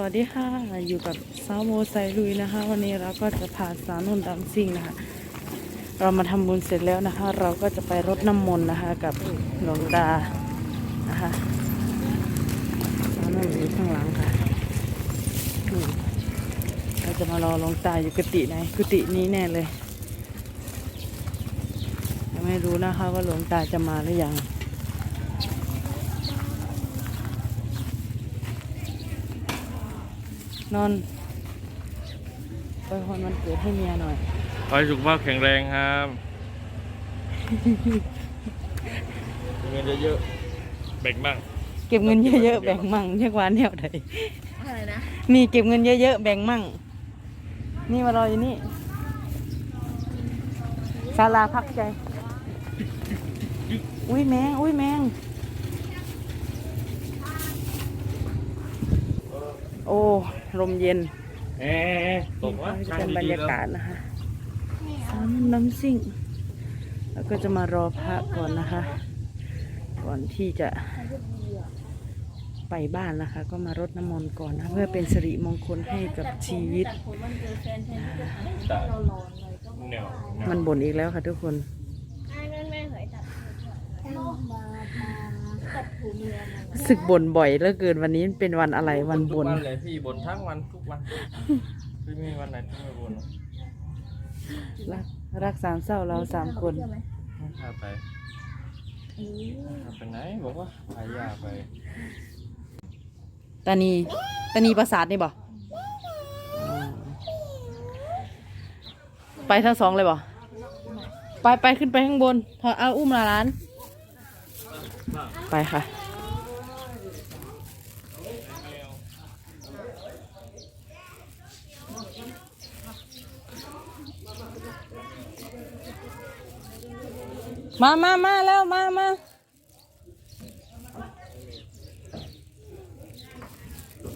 สวัสดีค่ะ อยู่กับสาวโมไซลุยนะคะ วันนี้เราก็จะพาสาวนุ่นดำซิ่งนะคะ เรามาทำบุญเสร็จแล้วนะคะ เราก็จะไปรดน้ำมนต์นะคะ กับหลวงตานะคะสาวนุ่นอยู่ข้างหลังค่ะเราจะมารอหลวงตาอยู่กุฏิไหนกุฏินี้แน่เลยยังไม่รู้นะคะว่าหลวงตาจะมาหรือยัง นอนไปพรวันเกิดให้เมียหน่อยขอให้สุขภาพแข็งแรงครับมีเงินเยอะๆแบ่งบ้างเก็บเงินเยอะๆแบ่งมั่งเรียกว่าแนวใดอะไรนะมีเก็บเงินเยอะๆแบ่งมั่ง นี่มารออยู่นี่ศาลาพักใจ อุ้ยแมง อุ้ยแมง โอ้ลมเย็นเอ๊ะตกวะนี่จะเป็นบรรยากาศนะคะสามน้ำซิ่ง แล้วก็จะมารอพระก่อนนะคะ ก่อนที่จะไปบ้านนะคะ ก็มารดน้ำมนต์ก่อนนะเพื่อเป็นสิริมงคลให้กับชีวิตเหนียวมันบ่นอีกแล้วค่ะทุกคนนั่นแม่เคยตัดตัดหูเมียมันรู้ สึกบ่นบ่อยเหลือเกินวันนี้เป็นวันอะไรวันทุกบ่นวันเลยพี่บ่นทั้งวันทุกวันไม่มีวันไหนที่ไม่บ่นหรอกรักรักสามเศร้าเราสามคนเชื่อไหมไม่พาไปพาไปไหนบอกว่าพายาไปตานีตานีประสาทนี่บ่ไปทั้งสองเลยบ่ไปไปขึ้นไปข้างบนพอเอาอุ้มลาร้าน ไปค่ะ มามามาแล้ว มามา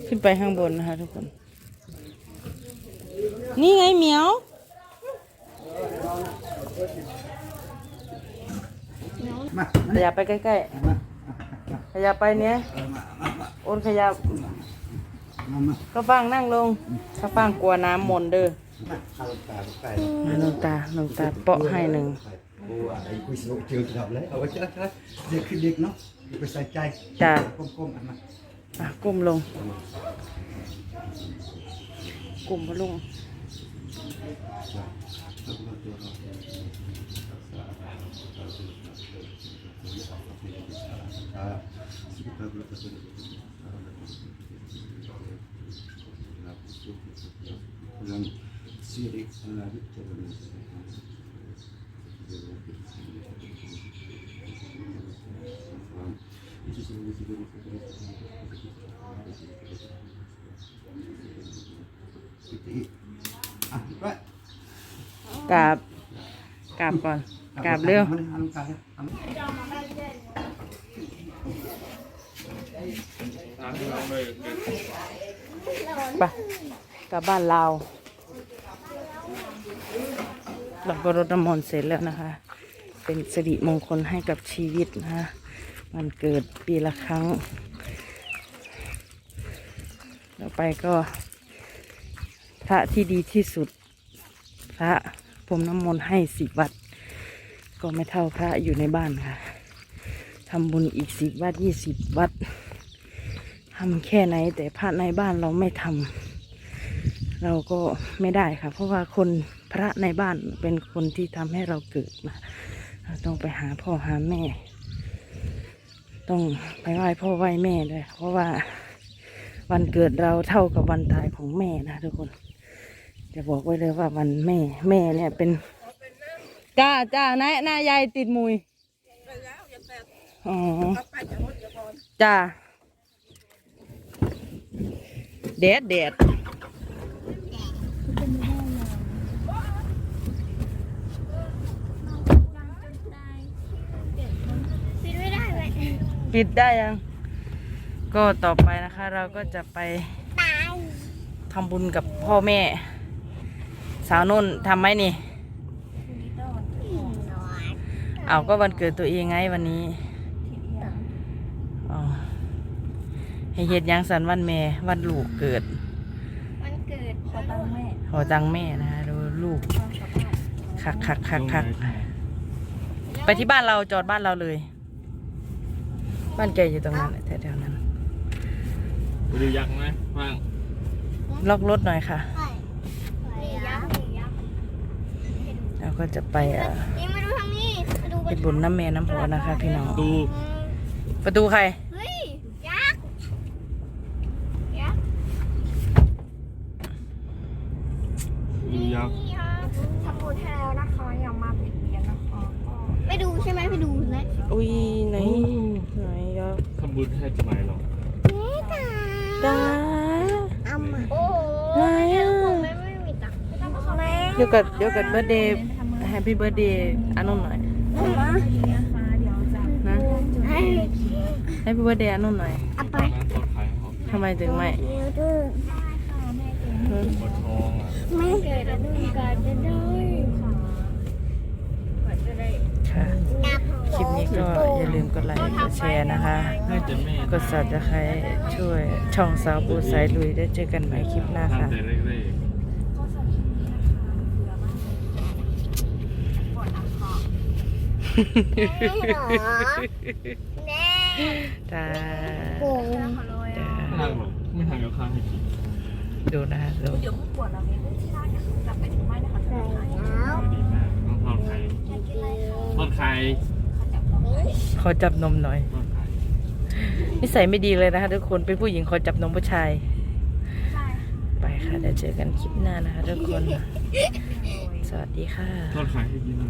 ขึ้นไปข้างบนนะคะทุกคน นี่ไงเหมียวขยับไปใกล้ๆ ขยับไปเนี้ยโอนขยับก็ฟังนั่งลงก็ฟังกลัวน้ำมนต์เด้อหลวงตาหลวงตาเปาะให้หนึ่ง Ủa, ấy quy số trường trường hợp lấy ở chết chết việc khi việc nó thì phải sai chay จ้า công công ăn mà อะก้มลงก้มมาลง Kap, kapal. กราบกราบก่อนกราบเร็ว Mana anu kaya? Anu. ทางไปกลับบ้านเราเราก็รดน้ำมนต์เสร็จแล้วนะคะ เป็นสิริมงคลให้กับชีวิตนะคะมันเกิดปีละครั้ง ต่อไปก็ พระที่ดีที่สุด พระพรมน้ำมนต์ให้สิบวัด ก็ไม่เท่าพระอยู่ในบ้านค่ะทำบุญอีกสิบวัดยี่สิบวัดทำแค่ไหน แต่พระในบ้านเราไม่ทำเราก็ไม่ได้ค่ะ เพราะว่าคนพระในบ้านเป็นคนที่ทำให้เราเกิดนะเราต้องไปหาพ่อหาแม่ ต้องไปไหว้พ่อไหว้แม่ด้วย เพราะว่าวันเกิดเราเท่ากับวันตายของแม่นะทุกคน จะบอกไว้เลยว่าวันแม่แม่เนี่ยเป็น จ้าจ้านายนายยายติดมุยอ๋อจ้าแดดแดดปิดไม่ได้เลยปิดได้ยัง ก็ต่อไปนะคะ เราก็จะไปตายทำบุญกับพ่อแม่ สาวนุ่นทำไหมนี่นอน เอาก็วันเกิดตัวเองไงวันนี้อ๋อให้เฮ็ดหยังสันวันแม่วันลูกเกิดมันเกิดขอตังแม่ขอจังแม่นะคะดูลูกคักคักคักคักไปที่บ้านเราจอดบ้านเราเลย บ้านแกอยู่ตรงนั้นแหละแถวๆนั้นไปดูยักษ์ไหมว่างล็อกรถหน่อยค่ะนี่ยักษ์นี่ยักษ์เราก็จะไปเอ่อ เป็นบุญน้ำแม่น้ำพอนะคะ พี่น้อง ดูประตูใคร เฮ้ยยักษ์ยักษ์ดูยักษ์นี่ครับทำบุญให้แล้วนะคะอย่ามาเบียดเบียนนะคะไม่ดูใช่ไหมไปดูนะอุ้ยไหนไหนครับทำบุญให้จะไหนหรอนี่ตาตาเอามาโอ้โหไหนอะผมไม่ไม่มีตังค์แม่ เดี๋ยวกับเดี๋ยวกับเบอร์เดย์แฮปปี้เบอร์เดย์อันนู้นหน่อยผมว่า นะให้แฮปปี้เบอร์เดนนู้นหน่อยเอาไปร้านปลอดภัยเหรอทำไมถึงไม่เดี๋ยวดูอืมปวดท้องอะไม่เกิดอะไรกันจะด้ค่ะคลิปนี้ก็อย่าลืมกดไลค์กดแชร์นะคะ กดสับจะใครช่วยช่องสาวปูสายลุยได้เจอกันใหม่คลิปหน้าค่ะ ทำแต่เล็กๆ ไม่แน่จ้าโป่งจ้าไม่ทางหรอกไม่ทางกับข้างให้กินดูนะคะดูแล้วดีมากต้องทอดไข่ทอดไข่ขอจับนมหน่อย ทอดไข่นิสัยไม่ดีเลยนะคะทุกคนเป็นผู้หญิงขอจับนมผู้ชาย ไปค่ะเดี๋ยวเจอกันคลิปหน้านะคะทุกคน สวัสดีค่ะ ทอดไข่ให้กินนะ